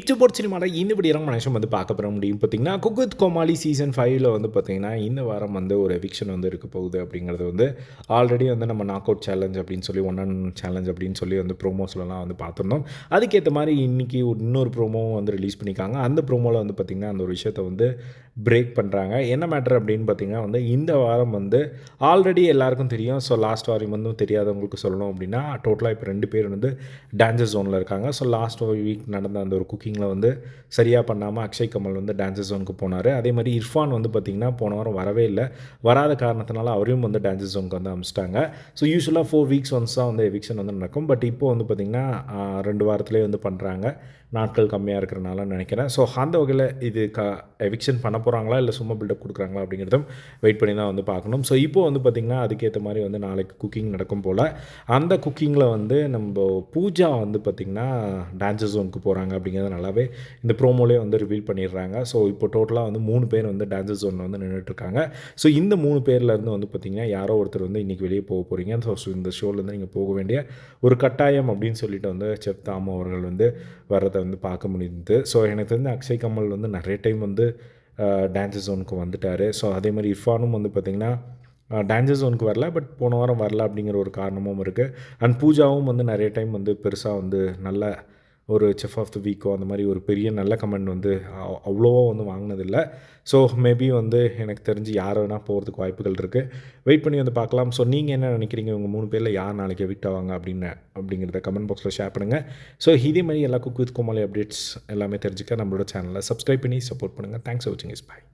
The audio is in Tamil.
பிக்சர் சினிமாவில் இந்த இப்படி மனுஷன் வந்து பார்க்க பெற முடியும். பார்த்தீங்கன்னா குகுத் கோமாளி சீசன் ஃபைவ்ல வந்து பார்த்தீங்கன்னா இந்த வாரம் வந்து ஒரு எவிக்ஷன் வந்து இருக்க போகுது அப்படிங்கிறது வந்து ஆல்ரெடி வந்து நம்ம நாக் அவுட் சேலஞ்ச் அப்படின்னு சொல்லி ஒன் அண்ட் சேலஞ்ச் அப்படின்னு சொல்லி வந்து ப்ரோமோஸ்லலாம் வந்து பார்த்துருந்தோம். அதுக்கேற்ற மாதிரி இன்றைக்கி இன்னொரு ப்ரோமோவும் வந்து ரிலீஸ் பண்ணியிருக்காங்க. அந்த ப்ரோமோவில் வந்து பார்த்திங்கன்னா அந்த ஒரு விஷயத்தை வந்து பிரேக் பண்ணுறாங்க என்ன மேட்டர் அப்படின்னு பார்த்தீங்கன்னா வந்து இந்த வாரம் வந்து ஆல்ரெடி எல்லாருக்கும் தெரியும். ஸோ லாஸ்ட் வாரம் வந்து தெரியாதவங்களுக்கு சொல்லணும் அப்படின்னா டோட்டலாக இப்போ ரெண்டு பேர் வந்து டான்ஸர் ஜோனில் இருக்காங்க. ஸோ லாஸ்ட் வீக் நடந்த அந்த ஒரு குக்கிங்கில் வந்து சரியாக பண்ணாமல் அக்ஷய் கமல் வந்து டான்ஸர் ஜோனுக்கு போனார். அதே மாதிரி இர்ஃபான் வந்து பார்த்திங்கன்னா போன வாரம் வரவே இல்லை. வராத காரணத்தினால அவரையும் வந்து டான்ஸர் ஜோனுக்கு வந்து அமிச்சிட்டாங்க. ஸோ யூஸ்வலாக ஃபோர் வீக்ஸ் ஒன்ஸ் தான் வந்து எவிக்ஷன் வந்து நடக்கும். பட் இப்போ வந்து பார்த்திங்கன்னா ரெண்டு வாரத்துலேயே வந்து பண்ணுறாங்க நாட்கள் கம்மியாக இருக்கிறனால நினைக்கிறேன். ஸோ அந்த வகையில் இது க எவிக்ஷன் பண்ண போகிறாங்களா இல்லை சும்மா பில்டப் கொடுக்குறாங்களா அப்படிங்கிறதும் வெயிட் பண்ணி தான் வந்து பார்க்கணும். ஸோ இப்போ வந்து பார்த்திங்கன்னா அதுக்கேற்ற மாதிரி வந்து நாளைக்கு குக்கிங் நடக்கும் போல் அந்த குக்கிங்கில் வந்து நம்ம பூஜா வந்து பார்த்திங்கன்னா டான்ஸர் ஜோனுக்கு போகிறாங்க அப்படிங்கிறத நல்லாவே இந்த ப்ரோமோலேயே வந்து ரிவீல் பண்ணிடுறாங்க. ஸோ இப்போ டோட்டலாக வந்து மூணு பேர் வந்து டான்ஸர் ஜோனில் வந்து நின்றுட்டுருக்காங்க ஸோ இந்த மூணு பேர்லேருந்து வந்து பார்த்திங்கன்னா யாரோ ஒருத்தர் வந்து இன்றைக்கி வெளியே போக போகிறீங்க ஸோ இந்த ஷோலேருந்து நீங்கள் போக வேண்டிய ஒரு கட்டாயம் அப்படின்னு சொல்லிட்டு வந்து செப் தாமு அவர்கள் வந்து வர்றதை வந்து பார்க்க முடியுது ஸோ எனக்கு தெரிஞ்ச அக்ஷய் கமல் வந்து நிறைய டைம் வந்து டான்ஸர் ஜோனுக்கு வந்துட்டார். ஸோ அதே மாதிரி இர்ஃபானும் வந்து பார்த்திங்கன்னா டான்ஸர் ஜோனுக்கு வரல பட் போன வாரம் வரல அப்படிங்கிற ஒரு காரணமும் இருக்குது அண்ட் பூஜாவும் வந்து நிறைய டைம் வந்து பெருசாக வந்து நல்ல ஒரு செஃப் ஆஃப் த வீக்கோ அந்த மாதிரி ஒரு பெரிய நல்ல கமெண்ட் வந்து அவ்வளோவா வந்து வாங்கினதில்லை. ஸோ மேபி வந்து எனக்கு தெரிஞ்சு யார் வேணால் போகிறதுக்கு வாய்ப்புகள் இருக்குது வெயிட் பண்ணி வந்து பார்க்கலாம். ஸோ நீங்கள் என்ன நினைக்கிறீங்க? உங்கள் மூணு பேரில் யார் நாளைக்கு எவிக்ட் ஆவாங்க அப்படின்னு அப்படிங்கிறத கமெண்ட் பாக்ஸில் ஷேர் பண்ணுங்கள் ஸோ இதே மாதிரி எல்லா குக் வித் கோமாளி அப்டேட்ஸ் எல்லாமே தெரிஞ்சுக்க நம்மளோட சேனலை சப்ஸ்கிரைப் பண்ணி சப்போர்ட் பண்ணுங்கள் தேங்க்ஸ் ஃபார் வாட்சிங் இஸ் பாய்